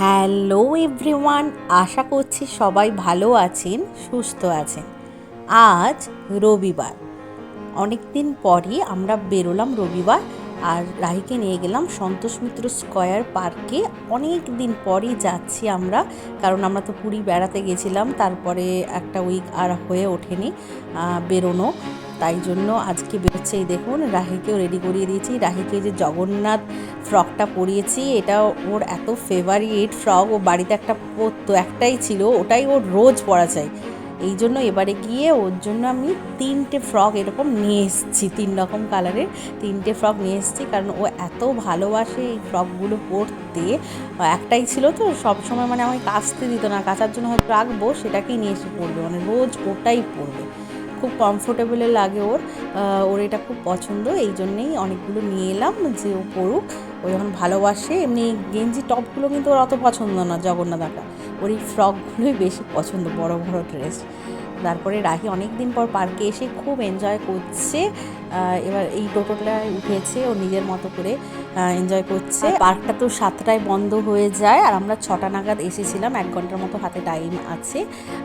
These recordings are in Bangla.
হ্যালো এভরিওয়ান, আশা করছি সবাই ভালো আছেন, সুস্থ আছেন। আজ রবিবার। অনেক দিন পরই আমরা বেরোলাম রবিবার আর রাহিকে নিয়ে গেলাম সন্তোষ মিত্র স্কয়ার পার্কে। অনেক দিন পরই যাচ্ছি আমরা, কারণ আমরা তো পুরী বেড়াতে গেছিলাম, তারপরে একটা উইক আর হয়ে ওঠেনি বেরোনো। তাই জন্য আজকে বেরোচ্ছে। এই দেখুন, রাহিকেও রেডি করিয়ে দিয়েছি। রাহিকে যে জগন্নাথ ফ্রকটা পরিয়েছি, এটা ওর এত ফেভারিট ফ্রক ও বাড়িতে একটা পরতো, একটাই ছিল, ওটাই ওর রোজ পরা চাই এই জন্য এবারে গিয়ে ওর জন্য আমি তিনটে ফ্রক এরকম নিয়ে এসেছি, তিন রকম কালারের তিনটে ফ্রক নিয়ে এসেছি। কারণ ও এত ভালোবাসে এই ফ্রকগুলো পরতে। একটাই ছিল তো সব সময় মানে আমাকে কাচতে দিত না। কাচার জন্য হয়তো রাখব, সেটাকেই নিয়ে এসে পরবে। মানে রোজ ওটাই পরবে। খুব কমফোর্টেবলে লাগে ওর। ওর এটা খুব পছন্দ, এই জন্যেই অনেকগুলো নিয়ে এলাম যে ও পড়ুক। ও যখন ভালোবাসে, এমনি গেঞ্জি টপগুলো কিন্তু ওর অত পছন্দ না জগন্নাথ আঁকা ওর এই ফ্রকগুলোই বেশি পছন্দ, বড় বড় ড্রেস তারপরে রাহি অনেক দিন পর পার্কে এসে খুব এনজয় করছে। এবার এই টোটোটায় উঠেছে ও নিজের মতো করে। এনজয় করছে। পার্কটা তো সাতটায় বন্ধ হয়ে যায় আর আমরা ছটা নাগাদ এসেছিলাম এক ঘণ্টার মতো হাতে টাইম আছে।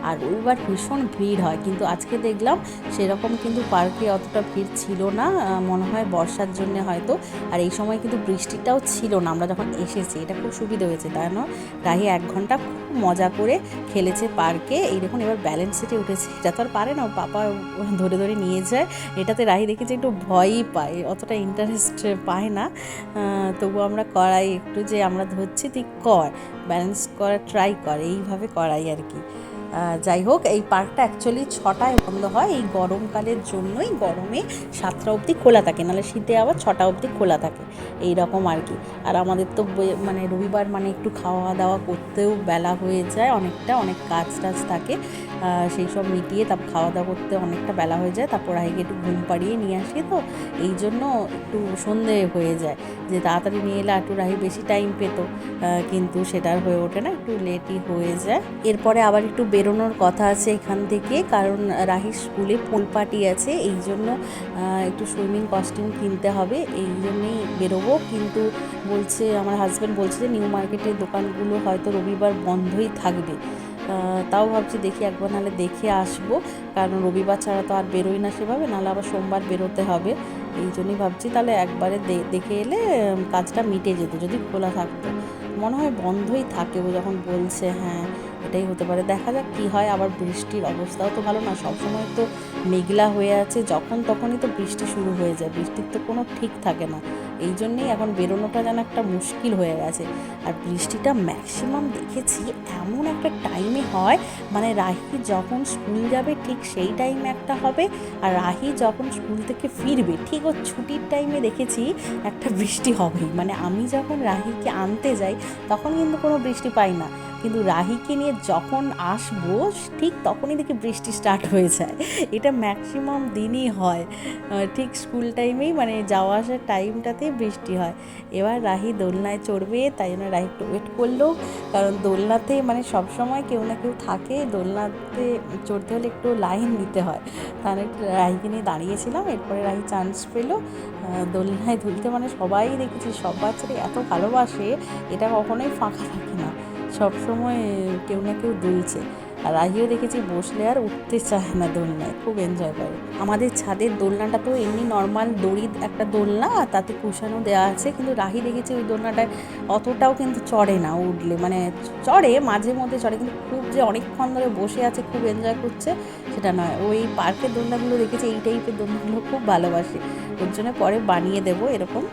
আর রবিবার ভীষণ ভিড় হয় কিন্তু আজকে দেখলাম সেরকম কিন্তু পার্কে অতটা ভিড় ছিল না মনে হয় বর্ষার জন্য হয়তো। আর এই সময় কিন্তু বৃষ্টিটাও ছিল না আমরা যখন এসেছি এটা খুব সুবিধা হয়েছে তাই না? রাহি এক ঘণ্টা খুব মজা করে খেলেছে পার্কে এই দেখুন এবার ব্যালেন্স সিটে উঠেছে এটা তো আর পারে না পাপা ধরে ধরে নিয়ে যায়। এটাতে রাহি দেখেছি একটু ভয়ই পায় অতটা ইন্টারেস্ট পায় না। তবু আমরা করাই একটু যে আমরা ধরছি, তুই কর ব্যালেন্স করা ট্রাই কর, এইভাবে করাই আর কি। যাই হোক, এই পার্কটা অ্যাকচুয়ালি ছটায় বন্ধ হয়। এই গরমকালের জন্যই গরমে সাতটা অবধি খোলা থাকে, নাহলে শীতে আবার ছটা অবধি খোলা থাকে, এই রকম আর কি। আর আমাদের তো মানে রবিবার মানে একটু খাওয়া দাওয়া করতেও বেলা হয়ে যায়, অনেকটা অনেক কাজ টাজ থাকে সেই সব মিটিয়ে তারপর খাওয়া দাওয়া করতে অনেকটা বেলা হয়ে যায়, তারপর আগে একটু ঘুম পাড়িয়ে নিয়ে আসি তো, এই জন্য একটু সন্ধে হয়ে যায়। যে তাড়াতাড়ি নিয়ে এলে একটু রাহি বেশি টাইম পেত কিন্তু সেটা হয়ে ওঠে না, একটু লেটই হয়ে যায়। এরপরে আবার একটু বেরোনোর কথা আছে এখান থেকে, কারণ রাহির স্কুলে পোল পার্টি আছে, এই জন্য একটু সুইমিং কস্টিউম কিনতে হবে, এই জন্যেই বেরোবো। কিন্তু বলছে, আমার হাজব্যান্ড বলছে যে নিউ মার্কেটের দোকানগুলো হয়তো রবিবার বন্ধই থাকবে। তাও ভাবছি দেখি একবার নাহলে দেখে আসব, কারণ রবিবার ছাড়া তো আর বেরোই না সেভাবে, নাহলে আবার সোমবার বেরোতে হবে। এই জন্যই ভাবছি তাহলে একবারে দেখে এলে কাজটা মিটে যেত, যদি খোলা থাকতো। মনে হয় বন্ধই থাকে ও যখন বলছে হ্যাঁ এটাই হতে পারে। দেখা যাক কী হয়, আবার বৃষ্টির অবস্থাও তো ভালো না। সবসময় তো মেঘলা হয়ে আছে, যখন তখনই তো বৃষ্টি শুরু হয়ে যায়। বৃষ্টির তো কোনো ঠিক থাকে না। এই জন্যেই এখন বেরোনোটা যেন একটা মুশকিল হয়ে গেছে। আর বৃষ্টিটা ম্যাক্সিমাম দেখেছি এমন একটা টাইমে হয় মানে রাহি যখন স্কুল যাবে ঠিক সেই টাইমে একটা হবে, আর রাহি যখন স্কুল থেকে ফিরবে ঠিক ওর ছুটির টাইমে দেখেছি একটা বৃষ্টি হবেই। মানে আমি যখন রাহিকে আনতে যাই, তখন কিন্তু কোনো বৃষ্টি পাই না। কিন্তু রাহিকে নিয়ে যখন আসব, ঠিক তখনই দেখি বৃষ্টি স্টার্ট হয়ে যায়। এটা ম্যাক্সিমাম দিনই হয়। ঠিক স্কুল টাইমেই মানে যাওয়া আসার টাইমটাতেই বৃষ্টি হয়। এবার রাহি দোলনায় চড়বে, তাই জন্য রাহি একটু ওয়েট করল। কারণ দোলনাতে মানে সব সময় কেউ না কেউ থাকে, দোলনাতে চড়তে হলে একটু লাইন দিতে হয়। তাহলে রাহিকে নিয়ে দাঁড়িয়েছিলাম, এরপরে রাহি চান্স পেল। দোলনায় ধুলতে মানে সবাই দেখেছি, সব বাচ্চারা এত ভালোবাসে, এটা কখনোই ফাঁকা থাকে না। সবসময় কেউ না কেউ দুলছে। রাহিও দেখেছি বসলে আর উঠতে চায় না দোলনায়, খুব এনজয় করে। আমাদের ছাদের দোলনাটা তো এমনি নর্মাল দড়ি একটা দোলনা আর তাতে কুশানো দেওয়া আছে, কিন্তু রাহি দেখেছি ওই দোলনাটায় অতটাও কিন্তু চড়ে না উঠলে মানে চড়ে, মাঝে মধ্যে চড়ে, কিন্তু খুব যে অনেকক্ষণ ধরে বসে আছে, খুব এনজয় করছে, সেটা নয়। ওই পার্কের দোলনাগুলো দেখেছি, এই টাইপের দোলনাগুলো খুব ভালোবাসে। ওর জন্য পরে বানিয়ে দেবো, এরকম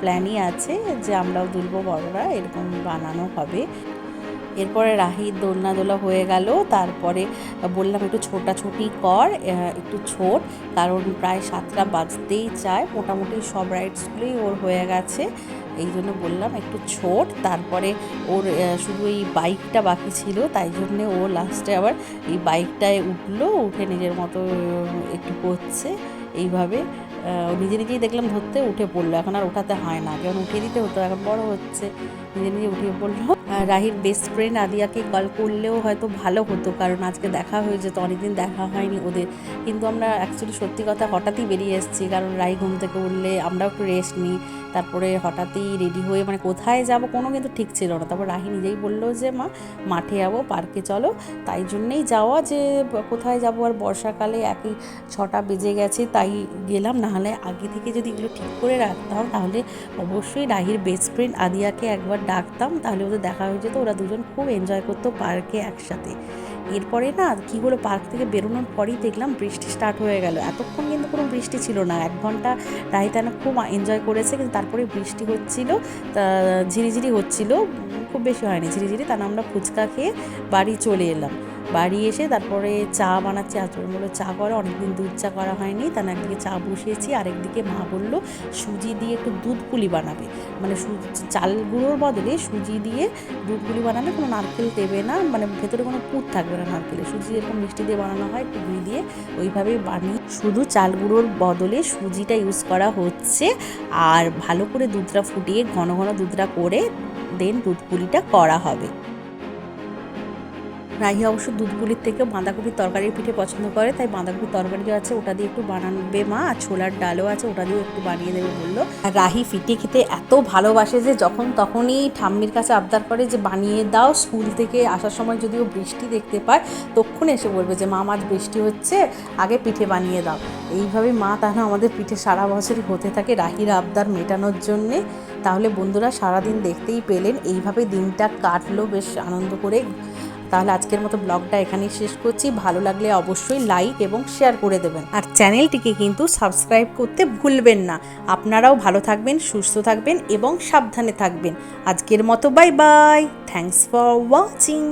প্ল্যানই আছে যে আমরাও দুলবো বড়রা, এরকম বানানো হবে। এরপরে রাহির দোলনা দোলা হয়ে গেল। তারপরে বললাম, একটু ছোটাছুটি কর একটু ছোট। কারণ প্রায় সাতটা বাজতেই চায়। মোটামুটি সব রাইডসগুলোই ওর হয়ে গেছে। এই জন্য বললাম, একটু ছোট। তারপরে ওর শুধু এই বাইকটা বাকি ছিল, তাই জন্যে ও লাস্টে আবার এই বাইকটায় উঠল, উঠে নিজের মতো একটু করছে। এইভাবে নিজে নিজেই দেখলাম ধরতে উঠে পড়ল। এখন আর ওঠাতে হয় না। যেমন উঠিয়ে দিতে হতো, এখন বড় হচ্ছে। নিজে নিজে উঠে পড়ল। রাহির বেস্ট ফ্রেন্ড আদিয়াকে কল করলেও হয়তো ভালো হতো, কারণ আজকে দেখা হয়ে যেত, অনেকদিন দেখা হয়নি ওদের। কিন্তু আমরা অ্যাকচুয়ালি সত্যি কথা হঠাৎই বেরিয়ে এসেছি, কারণ রাহি ঘুম থেকে উঠলে আমরাও একটু রেস্ট নিই, তারপরে হঠাৎই রেডি হয়ে মানে কোথায় যাব কোনো কিন্তু ঠিক ছিল না। তারপর রাহি নিজেই বলল যে, মা, মাঠে যাব পার্কে চলো। তাই জন্যেই যাওয়া যে, কোথায় যাব আর বর্ষাকালে একই ছটা বেজে গেছে, তাই গেলাম। নাহলে আগে থেকে যদি এগুলো ঠিক করে রাখতাম, তাহলে অবশ্যই রাহির বেস্ট ফ্রেন্ড আদিয়াকে একবার ডাকতাম, তাহলে ওদের দেখা হয়ে যেত, ওরা দুজন খুব এনজয় করতো পার্কে একসাথে। এরপরে না, কি হলো পার্ক থেকে বেরোনোর পরেই দেখলাম বৃষ্টি স্টার্ট হয়ে গেল। এতক্ষণ কিন্তু কোনো বৃষ্টি ছিল না, এক ঘণ্টা রাহিতানা খুব এনজয় করেছে, কিন্তু তারপরে বৃষ্টি হচ্ছিল, তা ঝিরিঝিরি হচ্ছিল, খুব বেশি হয়নি, ঝিরিঝিরি, তা আমরা ফুচকা খেয়ে বাড়ি চলে এলাম। বাড়ি এসে তারপরে চা বানাচ্ছি আচরণ বলল, চা করা, অনেকদিন দুধ চা করা হয়নি। তা না একদিকে চা বসিয়েছি, আরেকদিকে মা বলল, সুজি দিয়ে একটু দুধ পুলি বানাবে। মানে চাল গুঁড়োর বদলে সুজি দিয়ে দুধ পুলি বানালে কোনো নারকেল দেবে না মানে ভেতরে কোনো পুর থাকবে না নারকেলে। সুজি এরকম মিষ্টি দিয়ে বানানো হয়, একটু ঘি দিয়ে ওইভাবেই বানিয়ে শুধু চাল গুঁড়োর বদলে সুজিটা ইউজ করা হচ্ছে। আর ভালো করে দুধটা ফুটিয়ে, ঘন ঘন দুধটা করে দেন দুধ পুলিটা করা হবে। রাহি অবশ্য দুধগুলির থেকে বাঁধাকপির তরকারির পিঠে পছন্দ করে, তাই বাঁধাকপির তরকারিও আছে ওটা দিয়ে একটু বানাবে মা, আর ছোলার ডালও আছে ওটা দিয়েও একটু বানিয়ে দেবে বলল। আর রাহি ফিটে খেতে এত ভালোবাসে যে যখন তখনই ঠাম্মির কাছে আবদার করে যে বানিয়ে দাও, স্কুল থেকে আসার সময় যদিও বৃষ্টি দেখতে পায় তখন এসে বলবে যে, মা আজ বৃষ্টি হচ্ছে, আগে পিঠে বানিয়ে দাও। এইভাবে মা তাহলে আমাদের পিঠে সারা বছরই হতে থাকে রাহির আবদার মেটানোর জন্যে। তাহলে বন্ধুরা সারাদিন দেখতেই পেলেন, এইভাবে দিনটা কাটলো, বেশ আনন্দ করে তাহলে আজকের মতো ব্লগটা এখানেই শেষ করছি। ভালো লাগলে অবশ্যই লাইক এবং শেয়ার করে দেবেন। আর চ্যানেলটিকে কিন্তু সাবস্ক্রাইব করতে ভুলবেন না। আপনারাও ভালো থাকবেন, সুস্থ থাকবেন এবং সাবধানে থাকবেন। আজকের মতো bye bye thanks for watching